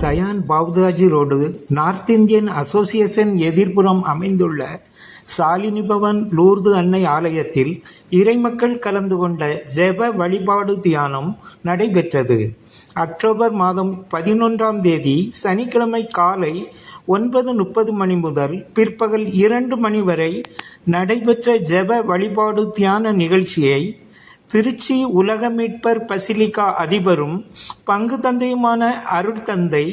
Sion Bhau Daji road North Indian Association எதிர்ப்புறம் அமைந்துள்ள Shalini Pawan Lourdes அன்னை ஆலயத்தில் இறைமக்கள் கலந்து கொண்ட ஜெப வழிபாடு தியானம் நடைபெற்றது. அக்டோபர் மாதம் பதினொன்றாம் தேதி சனிக்கிழமை காலை ஒன்பது முப்பது மணி முதல் பிற்பகல் இரண்டு மணி வரை நடைபெற்ற ஜெப வழிபாடு தியான நிகழ்ச்சியை திருச்சி உலக மீட்பர் பசிலிக்கா அதிபரும் பங்கு தந்தையுமான அருட்தந்தை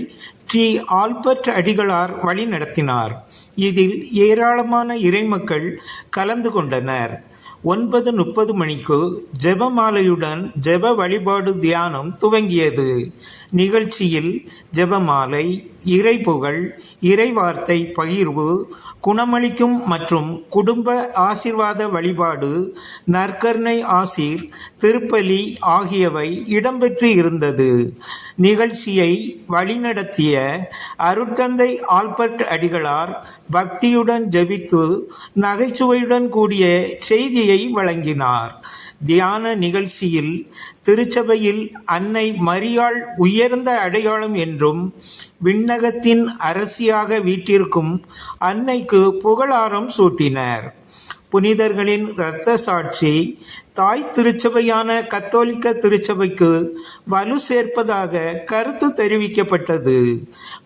ஸ்ரீ ஆல்பர்ட் அடிகளார் வழிநடத்தினார் இதில் ஏராளமான இறைமக்கள் கலந்து கொண்டனர். ஒன்பது முப்பது மணிக்கு ஜெபமாலையுடன் ஜெப வழிபாடு தியானம் துவங்கியது. நிகழ்ச்சியில் ஜெபமாலை இறைபுகழ் இறைவார்த்தை பகிர்வு குணமளிக்கும் மற்றும் குடும்ப ஆசிர்வாத வழிபாடு நற்கருணை ஆசிர் திருப்பலி ஆகியவை இடம்பெற்று இருந்தது. நிகழ்ச்சியை வழிநடத்திய அருட்தந்தை ஆல்பர்ட் அடிகளார் பக்தியுடன் ஜெபித்து நகைச்சுவையுடன் கூடிய செய்தியை வழங்கினார். தியான நிகழ்ச்சியில் திருச்சபையில் அன்னை மரியாள் உயர்ந்த அடையாளம் என்றும் விண்ணகத்தின் அரசியாக வீட்டிற்கும் அன்னைக்கு புகழாரம் சூட்டினர். புனிதர்களின் இரத்த சாட்சி தாய் திருச்சபையான கத்தோலிக்க திருச்சபைக்கு வலு சேர்ப்பதாக கருத்து தெரிவிக்கப்பட்டது.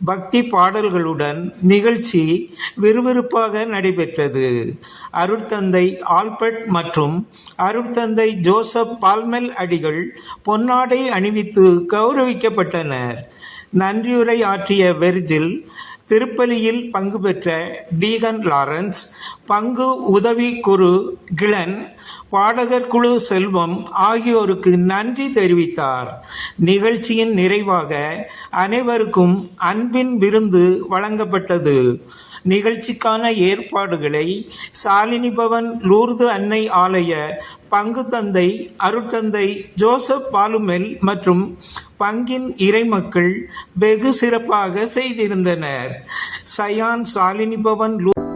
பக்தி பாடல்களுடன் நிகழ்ச்சி விறுவிறுப்பாக நடைபெற்றது. அருட்தந்தை ஆல்பர்ட் மற்றும் அருட்தந்தை ஜோசப் பால்மெல் அடிகள் பொன்னாடை அணிவித்து கௌரவிக்கப்பட்டனர். நன்றியுரை ஆற்றிய வெர்ஜில் திருப்பலியில் பங்கு பெற்ற டீகன் லாரன்ஸ் பங்கு உதவி குரு கிளன் பாடகர் குழு செல்வம் ஆகியோருக்கு நன்றி தெரிவித்தார். நிகழ்ச்சியின் நிறைவாக அனைவருக்கும் அன்பின் விருந்து வழங்கப்பட்டது. நிகழ்ச்சிக்கான ஏற்பாடுகளை சாலினி பவன் லூர்து அன்னை ஆலய பங்கு தந்தை அருட்தந்தை ஜோசப் பாலுமெல் மற்றும் பங்கின் இறைமக்கள் வெகு சிறப்பாக செய்திருந்தனர். சயான் சாலினி பவன் லூ